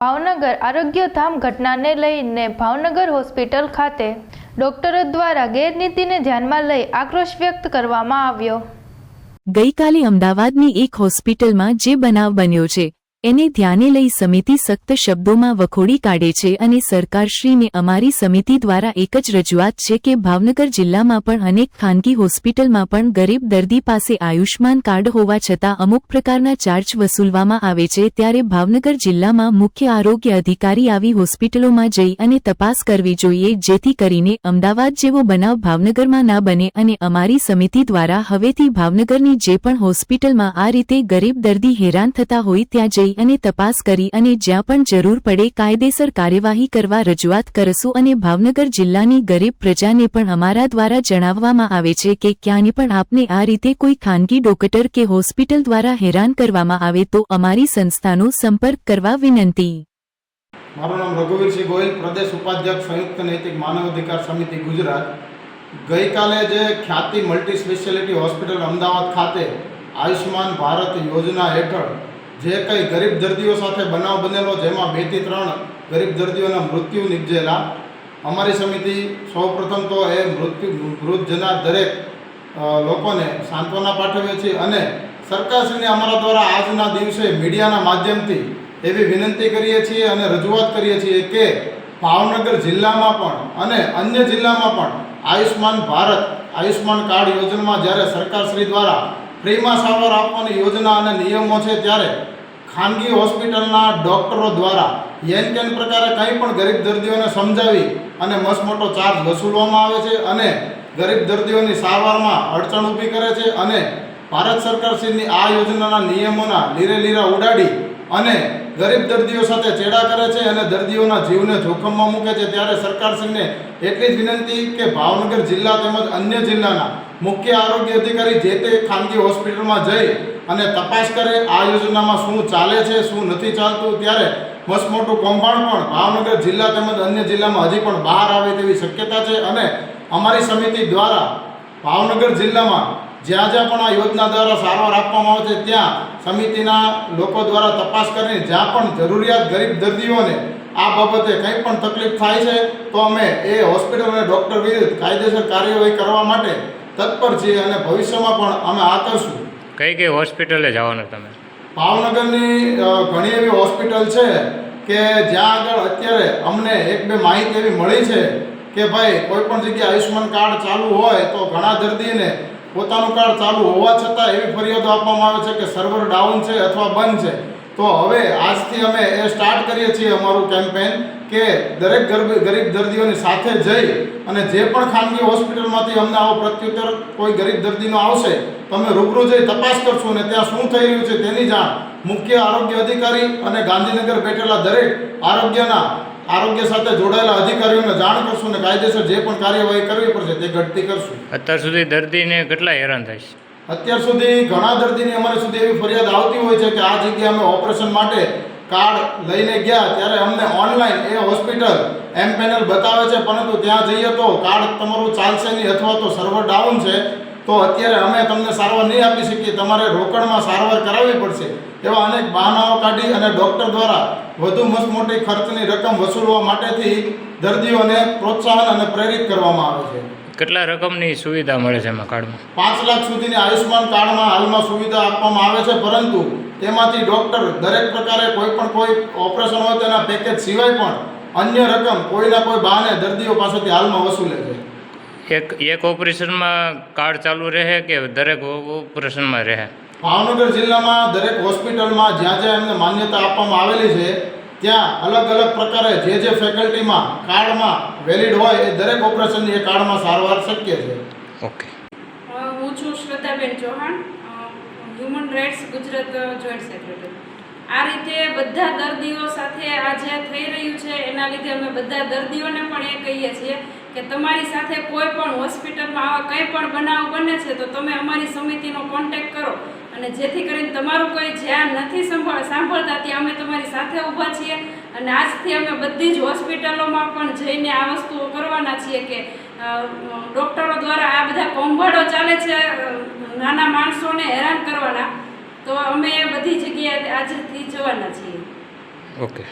ભાવનગર આરોગ્યધામ ઘટનાને લઈને ભાવનગર હોસ્પિટલ ખાતે ડોક્ટરો દ્વારા ગેરનીતિને ધ્યાનમાં લઈ આક્રોશ વ્યક્ત કરવામાં આવ્યો. ગઈકાલે અમદાવાદની એક હોસ્પિટલમાં જે બનાવ બન્યો છે એને ધ્યાને લઈ સમિતિ સખ્ત શબ્દોમાં વખોડી કાઢે છે અને સરકારશ્રીને અમારી સમિતિ દ્વારા એક જ રજૂઆત છે કે ભાવનગર જિલ્લામાં પણ અનેક ખાનગી હોસ્પિટલમાં પણ ગરીબ દર્દી પાસે આયુષ્માન કાર્ડ હોવા છતાં અમુક પ્રકારના ચાર્જ વસૂલવામાં આવે છે ત્યારે ભાવનગર જિલ્લામાં મુખ્ય આરોગ્ય અધિકારી આવી હોસ્પિટલોમાં જઈ અને તપાસ કરવી જોઈએ જેથી કરીને અમદાવાદ જેવો બનાવ ભાવનગરમાં ના બને અને અમારી સમિતિ દ્વારા હવેથી ભાવનગરની જે પણ હોસ્પિટલમાં આ રીતે ગરીબ દર્દી હેરાન થતા હોય ત્યાં જઈ અને તપાસ કરી અને જ્યાં પણ જરૂર પડે કાયદેસર કાર્યવાહી કરવા રજૂઆત કરશું અને ભાવનગર જિલ્લાની ગરીબ પ્રજાને પણ અમારા દ્વારા જણાવવામાં આવે છે કે ક્યાંની પણ આપને આ રીતે કોઈ ખાનગી ડોક્ટર કે હોસ્પિટલ દ્વારા હેરાન કરવામાં આવે તો અમારી સંસ્થાનો સંપર્ક કરવા વિનંતી. મારું નામ રઘુવીરસિંહ ગોયલ પ્રદેશ ઉપાધ્યક્ષ સંયુક્ત નૈતિક માનવ અધિકાર સમિતિ ગુજરાત. ગઈકાલે જે ખ્યાતિ મલ્ટી સ્પેશિયાલિટી હોસ્પિટલ અમદાવાદ ખાતે આયુષ્યમાન ભારત યોજના હેઠળ જે કંઈ ગરીબ દર્દીઓ સાથે બનાવ બનેલો, જેમાં બેથી ત્રણ ગરીબ દર્દીઓના મૃત્યુ નિપજેલા, અમારી સમિતિ સૌપ્રથમ તો એ મૃત્યુ મૃત દરેક લોકોને સાંત્વના પાઠવીએ છીએ અને સરકારશ્રીને અમારા દ્વારા આજના દિવસે મીડિયાના માધ્યમથી એવી વિનંતી કરીએ છીએ અને રજૂઆત કરીએ છીએ કે ભાવનગર જિલ્લામાં પણ અને અન્ય જિલ્લામાં પણ આયુષ્માન ભારત આયુષ્માન કાર્ડ યોજનામાં જ્યારે સરકારશ્રી દ્વારા ફ્રીમાં સારવાર આપવાની યોજના અને નિયમો છે ત્યારે ખાનગી હોસ્પિટલના ડૉક્ટરો દ્વારા યેન કેન પ્રકારે કંઈ પણ ગરીબ દર્દીઓને સમજાવી અને મસમોટો ચાર્જ વસૂલવામાં આવે છે અને ગરીબ દર્દીઓની સારવારમાં અડચણ ઊભી કરે છે અને ભારત સરકારશ્રીની આ યોજનાના નિયમોના લીરે લીરા ઉડાડી અને ગરીબ દર્દીઓ સાથે ચેડા કરે છે અને દર્દીઓના જીવને જોખમમાં મૂકે છે, ત્યારે સરકારશ્રીને એટલી જ વિનંતી કે ભાવનગર જિલ્લા તેમજ અન્ય જિલ્લાના મુખ્ય આરોગ્ય અધિકારી જે તે ખાનગી હોસ્પિટલમાં જઈ અને તપાસ કરે આ યોજનામાં શું ચાલે છે, શું નથી ચાલતું, ત્યારે મસ્ત મોટું કૌભાંડ પણ ભાવનગર જિલ્લા તેમજ અન્ય જિલ્લામાં હજી પણ બહાર આવે તેવી શક્યતા છે અને અમારી સમિતિ દ્વારા ભાવનગર જિલ્લામાં જ્યાં જ્યાં પણ આ યોજના દ્વારા સારવાર આપવામાં આવે છે ત્યાં સમિતિના લોકો દ્વારા તપાસ કરીને જ્યાં પણ જરૂરિયાત ગરીબ દર્દીઓને આ બાબતે કંઈ પણ તકલીફ થાય છે તો અમે એ હોસ્પિટલ અને ડૉક્ટર વિરુદ્ધ કાયદેસર કાર્યવાહી કરવા માટે તત્પર છીએ અને ભવિષ્યમાં પણ અમે આ કરશું. કઈ કઈ હોસ્પિટલે જવાનું તમે? ભાવનગરની ઘણી એવી હોસ્પિટલ છે કે જ્યાં આગળ અત્યારે અમને એક બે માહિતી એવી મળી છે કે ભાઈ કોઈ પણ જગ્યાએ આયુષ્યમાન કાર્ડ ચાલુ હોય તો ઘણા દર્દીને પોતાનું કાર્ડ ચાલુ હોવા છતાં એવી ફરિયાદો આપવામાં આવે છે કે સર્વર ડાઉન છે અથવા બંધ છે. તો હવે આજથી અમે એ સ્ટાર્ટ કરીએ છીએ અમારું કેમ્પેન કે દરેક ગરીબ દર્દીઓની સાથે જઈ અને જે પણ ખાનગી હોસ્પિટલમાંથી અમને આવો પ્રત્યુત્તર કોઈ ગરીબ દર્દીનો આવશે તો અમે રૂબરૂ જઈ તપાસ કરશો અને ત્યાં શું થઈ રહ્યું છે તેની જાણ મુખ્ય આરોગ્ય અધિકારી અને ગાંધીનગર બેઠેલા દરેક આરોગ્યના આરોગ્ય સાથે જોડાયેલા અધિકારીઓને જાણ કરશું અને કાયદેસર જે પણ કાર્યવાહી કરવી પડશે તે ઘટતી કરશું. અત્યાર સુધી દર્દીને કેટલા હેરાન થાય છે? અત્યાર સુધી ઘણા દર્દીની અમારે સુધી એવી ફરિયાદ આવતી હોય છે કે આ જગ્યાએ અમે ઓપરેશન માટે કાર્ડ લઈને ગયા ત્યારે અમને ઓનલાઈન એ હોસ્પિટલ એમ પેનલ બતાવે છે પરંતુ ત્યાં જઈએ તો કાર્ડ તમારું ચાલશે નહીં અથવા તો સર્વર ડાઉન છે તો અત્યારે અમે તમને સારવાર નહીં આપી શકીએ તમારે રોકડમાં સારવાર કરાવવી પડશે. એવા અનેક બહાનાઓ કાઢી અને ડૉક્ટર દ્વારા વધુ મસમોટી ખર્ચની રકમ વસૂલવા માટેથી દર્દીઓને પ્રોત્સાહન અને પ્રેરિત કરવામાં આવે છે. કેટલા રકમની સુવિધા મળે છે એમાં કાર્ડમાં? પાંચ લાખ સુધીની આયુષ્માન કાર્ડમાં હાલમાં સુવિધા આપવામાં આવે છે પરંતુ તેમાંથી ડૉક્ટર દરેક પ્રકારે કોઈ પણ કોઈ ઓપરેશન હોય તેના પેકેજ સિવાય પણ અન્ય રકમ કોઈના કોઈ બહાને દર્દીઓ પાસેથી હાલમાં વસૂલે છે. એક એક ઓપરેશનમાં કાર્ડ ચાલુ રહે કે દરેક ઓપરેશનમાં રહે? ભાવનગર જિલ્લામાં દરેક હોસ્પિટલમાં જ્યાં જ્યાં એમને માન્યતા આપવામાં આવેલી છે ત્યાં અલગ અલગ પ્રકારે જે જે ફેકલ્ટીમાં કાર્ડમાં વેલિડ હોય એ દરેક ઓપરેશનની એ કાર્ડમાં સારવાર શક્ય છે. ઓકે. હું છું Shraddhaben Chauhan human rights Gujarat joint secretary આ રીતે બધા દર્દીઓ સાથે આ જે થઈ રહ્યું છે એના લીધે અમે બધા દર્દીઓને પણ એ કહીએ છીએ કે તમારી સાથે કોઈ પણ હોસ્પિટલમાં આવા કંઈ પણ બનાવ બને છે, તો તમે અમારી સમિતિનો કોન્ટેક કરો. અને જેથી કરીને તમારું કોઈ જ્યાં નથી સંભાળ, સાંભળતા, ત્યાં અમે તમારી સાથે ઊભા છીએ. અને આજથી અમે બધી જ હોસ્પિટલોમાં પણ જઈને આ વસ્તુઓ કરવાના છીએ કે ડૉક્ટરો દ્વારા આ બધા કૌભાંડો ચાલે છે નાના માણસોને હેરાન કરવાના. તો અમે બધી જગ્યાએ આજથી જવાના છીએ. ઓકે.